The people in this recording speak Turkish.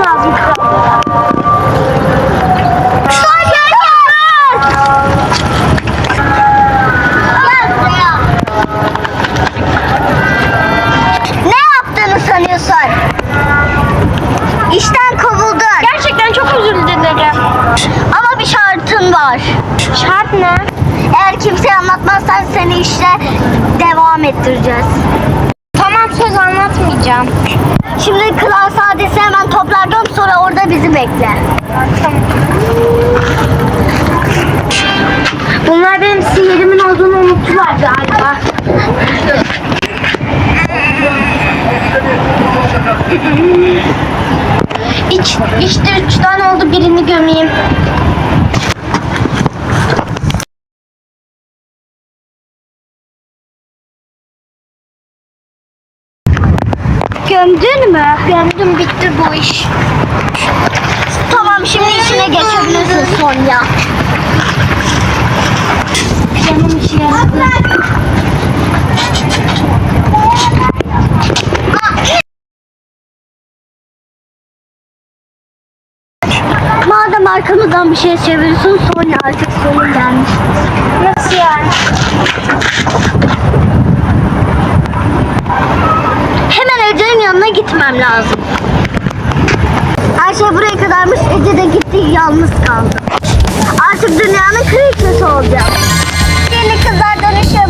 lazım. Yaptığını sanıyorsun? İşten kovuldun. Gerçekten çok özür dilerim. Ama bir şartın var. Şart ne? Eğer kimseye anlatmazsan seni işte devam ettireceğiz. Tamam söz anlatmayacağım. Şimdi klas hemen toplardım sonra orada bizi bekle. Bunlar benim sihirimin olduğunu unuttular galiba. İç, işte üç tane oldu birini gömeyim. Gömdün mü? Gömdüm bitti bu iş. Tamam şimdi işine geçebilirsin Sonya. Canım işe yaradı. Madem arkamızdan bir şey çeviriyorsun Sonya artık sorun gelmiş. Nasıl yani? Gitmem lazım. Her şey buraya kadarmış. Ece de gitti yalnız kaldı. Artık dünyanın kraliçesi olacak. Yeni kızlar dönüşüm.